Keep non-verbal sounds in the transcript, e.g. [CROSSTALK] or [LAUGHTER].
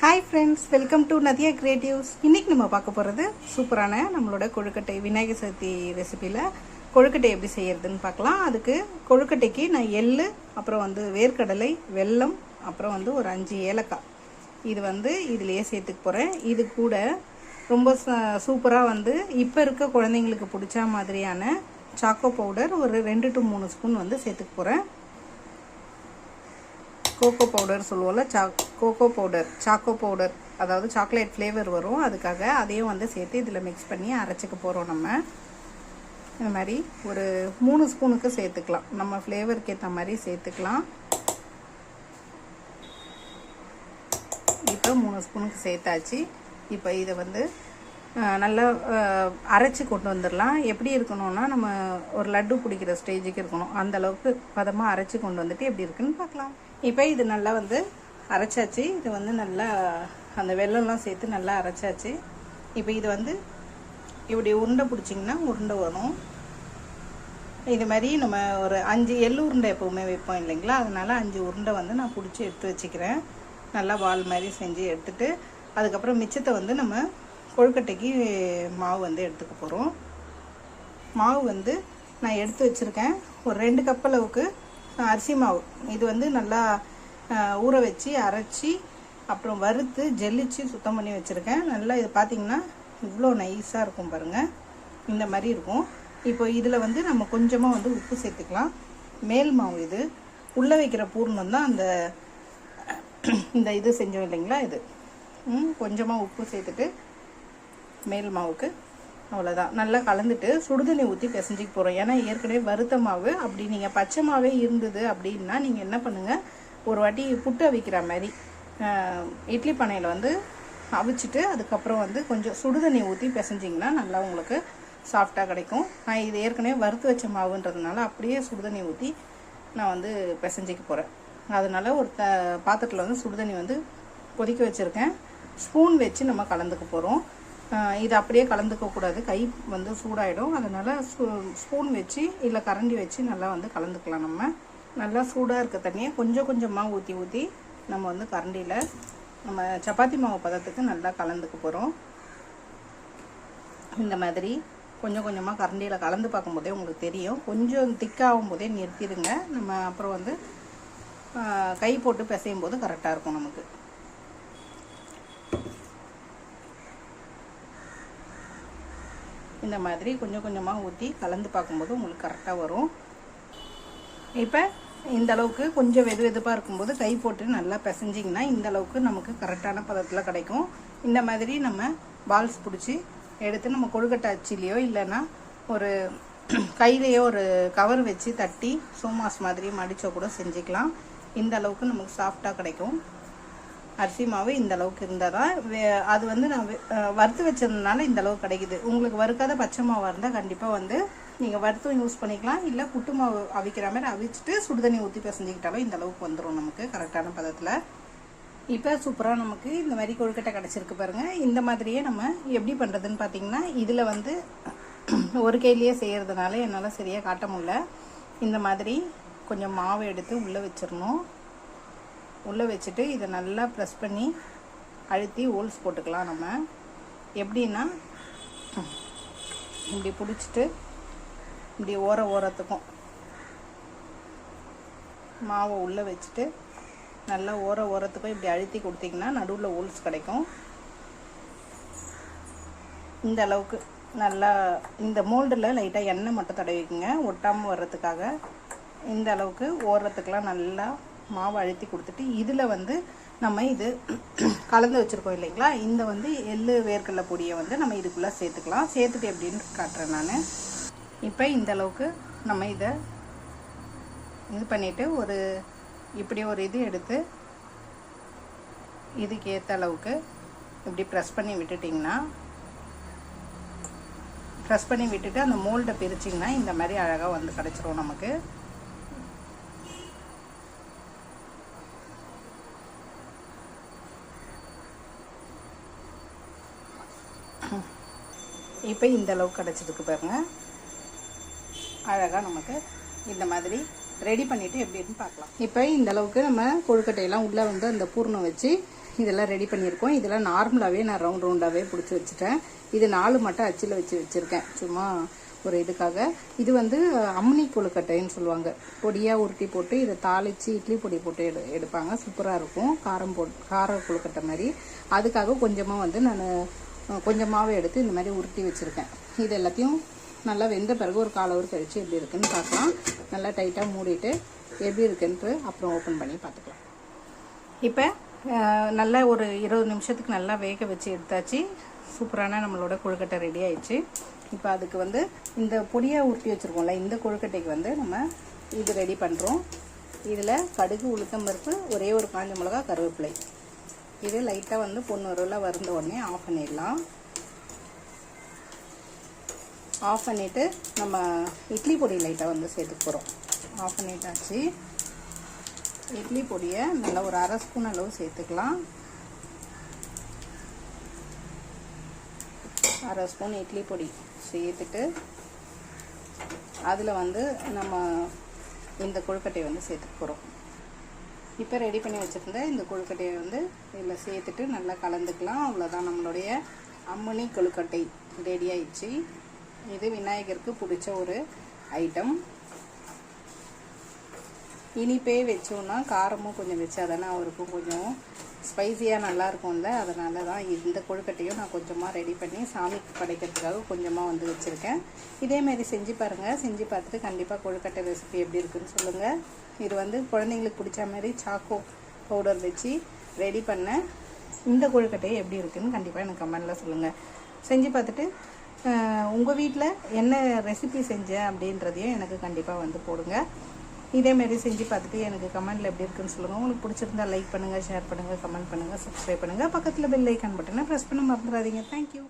Hi friends welcome to Nadiya creatives இன்னைக்கு நம்ம பார்க்க போகிறது சூப்பரான நம்மளோட கொழுக்கட்டை விநாயகர் சதுர்த்தி ரெசிபியில் கொழுக்கட்டை எப்படி செய்கிறதுன்னு பார்க்கலாம். அதுக்கு கொழுக்கட்டைக்கு நான் எள் அப்புறம் வந்து வேர்க்கடலை வெல்லம் அப்புறம் வந்து ஒரு அஞ்சு ஏலக்காய். இது வந்து இதுலேயே சேர்த்துக்க போகிறேன் இது கூட ரொம்ப சூப்பராக வந்து இப்போ இருக்க குழந்தைங்களுக்கு பிடிச்ச மாதிரியான சாக்கோ பவுடர் ஒரு ரெண்டு டு மூணு ஸ்பூன் வந்து சேர்த்துக்க போகிறேன் கோகோ பவுடர் சொல்லுவோம்ல சா கோகோ பவுடர் சாக்கோ பவுடர் அதாவது சாக்லேட் ஃப்ளேவர் வரும். அதுக்காக அதையும் வந்து சேர்த்து இதில் மிக்ஸ் பண்ணி அரைச்சிக்க போகிறோம் நம்ம. இந்த மாதிரி ஒரு மூணு ஸ்பூனுக்கு சேர்த்துக்கலாம். நம்ம ஃப்ளேவருக்கு ஏற்ற மாதிரி சேர்த்துக்கலாம். இப்போ மூணு ஸ்பூனுக்கு சேர்த்தாச்சு. இப்போ இதை வந்து நல்லா அரைச்சி கொண்டு வந்துடலாம். எப்படி இருக்கணும்னா நம்ம ஒரு லட்டு பிடிக்கிற ஸ்டேஜுக்கு இருக்கணும். அந்த அளவுக்கு பதமாக அரைச்சி கொண்டு வந்துட்டு எப்படி இருக்குன்னு பார்க்கலாம். இப்போ இது நல்லா வந்து அரைச்சாச்சு. இது வந்து நல்லா அந்த வெள்ளம்லாம் சேர்த்து நல்லா அரைச்சாச்சு. இப்போ இது வந்து இப்படி உருண்டை பிடிச்சிங்கன்னா உருண்டை வரும். இது மாதிரி நம்ம ஒரு அஞ்சு எள்ளு உருண்டை எப்போவுமே வைப்போம் இல்லைங்களா? அதனால அஞ்சு உருண்டை வந்து நான் பிடிச்சி எடுத்து வச்சுக்கிறேன். நல்லா வால் மாதிரி செஞ்சு எடுத்துட்டு அதுக்கப்புறம் மிச்சத்தை வந்து நம்ம கொழுக்கட்டைக்கு மாவு வந்து எடுத்துக்க போகிறோம் மாவு வந்து நான் எடுத்து வச்சுருக்கேன். ஒரு ரெண்டு கப் அளவுக்கு அரிசி மாவு. இது வந்து நல்லா ஊற வச்சு அரைச்சி அப்புறம் வறுத்து ஜெல்லிச்சு சுத்தம் பண்ணி வச்சுருக்கேன். நல்லா இது பார்த்தீங்கன்னா இவ்வளோ நைஸாக இருக்கும் பாருங்கள் இந்த மாதிரி இருக்கும். இப்போ இதில் வந்து நம்ம கொஞ்சமாக வந்து உப்பு சேர்த்துக்கலாம். மேல் மாவு இது. உள்ளே வைக்கிற பூர்ணம் தான் அந்த இந்த இது செஞ்சோம் இல்லைங்களா இது. ம், கொஞ்சமாக உப்பு சேர்த்துட்டு மேல் மாவுக்கு அவ்வளோதான் நல்லா கலந்துட்டு சுடுதண்ணி ஊற்றி பிசைஞ்சிக்க போகிறோம் ஏன்னா ஏற்கனவே வறுத்த மாவு. அப்படி நீங்கள் பச்சை மாவே இருந்தது அப்படின்னா நீங்கள் என்ன பண்ணுங்கள் ஒரு வாட்டி புட்டு அவிக்கிற மாதிரி இட்லி பானையில் வந்து அவிச்சிட்டு அதுக்கப்புறம் வந்து கொஞ்சம் சுடுதண்ணி ஊற்றி பிசைஞ்சிங்கன்னா நல்லா உங்களுக்கு சாஃப்டாக கிடைக்கும். நான் இது ஏற்கனவே வறுத்து வச்ச மாவுன்றதுனால அப்படியே சுடுதண்ணி ஊற்றி நான் வந்து பிசைஞ்சிக்க போகிறேன் அதனால் ஒரு த பாத்திரத்தில் வந்து சுடுதண்ணி வந்து கொதிக்க வச்சுருக்கேன். ஸ்பூன் வச்சு நம்ம கலந்துக்க போகிறோம் இது அப்படியே கலந்துக்கக்கூடாது கை வந்து சூடாயிடும். அதனால் ஸ்பூன் வச்சு இல்லை கரண்டி வச்சு நல்லா வந்து கலந்துக்கலாம் நம்ம. நல்லா சூடாக இருக்க தண்ணியை கொஞ்சம் கொஞ்சமாக ஊற்றி ஊற்றி நம்ம வந்து கரண்டியில் நம்ம சப்பாத்தி மாவு பதத்துக்கு நல்லா கலந்துக்க போகிறோம் இந்த மாதிரி கொஞ்சம் கொஞ்சமாக கரண்டியில் கலந்து பார்க்கும்போதே உங்களுக்கு தெரியும். கொஞ்சம் திக்காகும் போதே நிறுத்திடுங்க. நம்ம அப்புறம் வந்து கை போட்டு பிசையும் போது கரெக்டாக இருக்கும் நமக்கு. இந்த மாதிரி கொஞ்சம் கொஞ்சமாக ஊற்றி கலந்து பார்க்கும்போது உங்களுக்கு கரெக்டாக வரும். இப்போ இந்த அளவுக்கு கொஞ்சம் வெது வெதுப்பாக இருக்கும்போது கை போட்டு நல்லா பிசைஞ்சிங்கன்னா இந்த அளவுக்கு நமக்கு கரெக்டான பதத்தில் கிடைக்கும். இந்த மாதிரி நம்ம பால்ஸ் பிடிச்சி எடுத்து நம்ம கொழுக்கட்டை அச்சிலையோ இல்லைன்னா ஒரு [CLEARS THROAT] கையிலையோ ஒரு கவர் வச்சு தட்டி சோமாஸ் மாதிரி மடித்தோ கூட செஞ்சுக்கலாம். இந்த அளவுக்கு நமக்கு சாஃப்டாக கிடைக்கும். அரிசி மாவு இந்த அளவுக்கு இருந்தால் தான் வே- அது வந்து நான் வறுத்து வச்சதுனால இந்த அளவுக்கு கிடைக்குது. உங்களுக்கு வறுக்காத பச்சை மாவாக இருந்தால் கண்டிப்பாக வந்து நீங்கள் வறுத்தும் யூஸ் பண்ணிக்கலாம். இல்லை புட்டு மாவு அவிக்கிற மாதிரி அவிச்சிட்டு சுடுதண்ணி ஊற்றி பிசைஞ்சிக்கிட்டாலும் இந்த அளவுக்கு வந்துடும் நமக்கு கரெக்டான பதத்தில். இப்போ சூப்பராக நமக்கு இந்த மாதிரி கொழுக்கட்டை கிடச்சிருக்கு பாருங்கள் இந்த மாதிரியே நம்ம எப்படி பண்ணுறதுன்னு பார்த்தீங்கன்னா இதில் வந்து [CLEARS THROAT] ஒரு கையிலேயே செய்கிறதுனால என்னால் சரியாக காட்ட முடியல. இந்த மாதிரி கொஞ்சம் மாவு எடுத்து உள்ளே வச்சிடணும். உள்ளே வச்சுட்டு இதை நல்லா ப்ரெஸ் பண்ணி அழுத்தி ஹோல்ஸ் போட்டுக்கலாம் நம்ம. எப்படின்னா இப்படி பிடிச்சிட்டு இப்படி ஓர ஓரத்துக்கும் மாவை உள்ளே வச்சுட்டு நல்லா ஓர ஓரத்துக்கும் இப்படி அழுத்தி கொடுத்தீங்கன்னா நடுவில் ஹோல்ஸ் கிடைக்கும். இந்த அளவுக்கு நல்லா இந்த மோல்டில் லைட்டாக எண்ணெய் மட்டும் தடவிக்குங்க. ஒட்டாமல் வர்றதுக்காக இந்த அளவுக்கு ஓரத்துக்கெலாம் நல்லா மாவு அழுத்தி கொடுத்துட்டு இதில் வந்து நம்ம இது [CLEARS THROAT] கலந்து வச்சுருக்கோம் இல்லைங்களா? இந்த வந்து எள்ளு வேர்க்கடலை பொடியை வந்து நம்ம இதுக்குள்ளே சேர்த்துக்கலாம். சேர்த்துட்டு எப்படின்னு காட்டுறேன் நான். இப்போ இந்த அளவுக்கு நம்ம இதை இது பண்ணிவிட்டு ஒரு இப்படி ஒரு இது எடுத்து இதுக்கு ஏற்ற அளவுக்கு இப்படி ப்ரெஸ் பண்ணி விட்டுட்டிங்கன்னா ப்ரெஸ் பண்ணி விட்டுட்டு அந்த மோல்டை பிரிச்சிங்கன்னா இந்த மாதிரி அழகாக வந்து கிடச்சிரும் நமக்கு. இப்போ இந்த அளவுக்கு கிடச்சிருக்கு பாருங்கள் அழகாக நமக்கு இந்த மாதிரி ரெடி பண்ணிவிட்டு எப்படி இருக்குன்னு பார்க்கலாம். இப்போ இந்த அளவுக்கு நம்ம கொழுக்கட்டையெல்லாம் உள்ளே வந்து அந்த பூர்ணம் வச்சு இதெல்லாம் ரெடி பண்ணியிருக்கோம். இதெல்லாம் நார்மலாகவே நான் ரவுண்ட் ரவுண்டாகவே பிடிச்சி வச்சுட்டேன். இது நாலு மட்டும் அச்சில் வச்சு வச்சுருக்கேன். சும்மா ஒரு இதுக்காக. இது வந்து அம்னி கொழுக்கட்டைன்னு சொல்லுவாங்க. பொடியாக உருட்டி போட்டு இதை தாளித்து இட்லி பொடி போட்டு எடு எடுப்பாங்க. சூப்பராக இருக்கும். காரம் போட் கார கொழுக்கட்டை மாதிரி. அதுக்காக கொஞ்சமாக வந்து நான் கொஞ்சமாகவே எடுத்து இந்த மாதிரி உருட்டி வச்சுருக்கேன். இது எல்லாத்தையும் நல்லா வெந்த பிறகு ஒரு கால் ஹவர் கழித்து எப்படி இருக்குன்னு பார்க்கலாம். நல்லா டைட்டாக மூடிட்டு எப்படி இருக்குன்ட்டு அப்புறம் ஓப்பன் பண்ணி பார்த்துக்கலாம். இப்போ நல்லா ஒரு இருபது நிமிஷத்துக்கு நல்லா வேக வச்சு எடுத்தாச்சு. சூப்பரான நம்மளோட கொழுக்கட்டை ரெடி ஆயிடுச்சு. இப்போ அதுக்கு வந்து இந்த பொடியாக உருட்டி வச்சுருக்கோம்ல இந்த கொழுக்கட்டைக்கு வந்து நம்ம இது ரெடி பண்ணுறோம் இதில் கடுகு உளுத்தம் பருப்பு ஒரே ஒரு காஞ்ச மிளகா கருவேப்பிலை. இது லைட்டாக வந்து பொண்ணு வறுந்த உடனே ஆஃப் பண்ணிடலாம். ஆஃப் பண்ணிவிட்டு நம்ம இட்லி பொடி லைட்டாக வந்து சேர்த்துக்க போகிறோம் ஆஃப் பண்ணிட்டாச்சு. இட்லி பொடியை நல்லா ஒரு அரை ஸ்பூன் அளவு சேர்த்துக்கலாம். அரை ஸ்பூன் இட்லி பொடி சேர்த்துட்டு அதில் வந்து நம்ம இந்த கொழுக்கட்டையை வந்து சேர்த்துக்க போகிறோம் இப்போ ரெடி பண்ணி வச்சுருந்த இந்த கொழுக்கட்டையை வந்து இதில் சேர்த்துட்டு நல்லா கலந்துக்கலாம். அவ்வளோதான் நம்மளுடைய அம்மணி கொழுக்கட்டை ரெடி ஆயிடுச்சு. இது விநாயகருக்கு பிடிச்ச ஒரு ஐட்டம் இனிப்பே வச்சோன்னா காரமும் கொஞ்சம் வச்சா தானே அவருக்கும் கொஞ்சம் ஸ்பைசியாக நல்லாயிருக்கும்ல. அதனால தான் இந்த கொழுக்கட்டையும் நான் கொஞ்சமாக ரெடி பண்ணி சாமிக்கு படைக்கிறதுக்காக கொஞ்சமாக வந்து வச்சுருக்கேன். இதேமாரி செஞ்சு பாருங்கள் செஞ்சு பார்த்துட்டு கண்டிப்பாக கொழுக்கட்டை ரெசிபி எப்படி இருக்குன்னு சொல்லுங்கள் இது வந்து குழந்தைங்களுக்கு பிடிச்ச மாதிரி சாக்கோ பவுடர் வச்சு ரெடி பண்ண இந்த கொழுக்கட்டையை எப்படி இருக்குதுன்னு கண்டிப்பாக எனக்கு கமெண்டில் சொல்லுங்கள் செஞ்சு பார்த்துட்டு உங்கள் வீட்டில் என்ன ரெசிபி செஞ்சேன் அப்படின்றதையும் எனக்கு கண்டிப்பாக வந்து போடுங்க. இதேமாரி செஞ்சு பார்த்துட்டு எனக்கு கமெண்ட்டில் எப்படி இருக்குன்னு சொல்லுங்கள் உங்களுக்கு பிடிச்சிருந்தா லைக் பண்ணுங்கள் ஷேர் பண்ணுங்கள் கமெண்ட் பண்ணுங்கள் சப்ஸ்கிரைப் பண்ணுங்கள் பக்கத்தில் பெல் ஐக்கான் பட்டனை ப்ரெஸ் பண்ண மறந்துடாதீங்க. தேங்க்யூ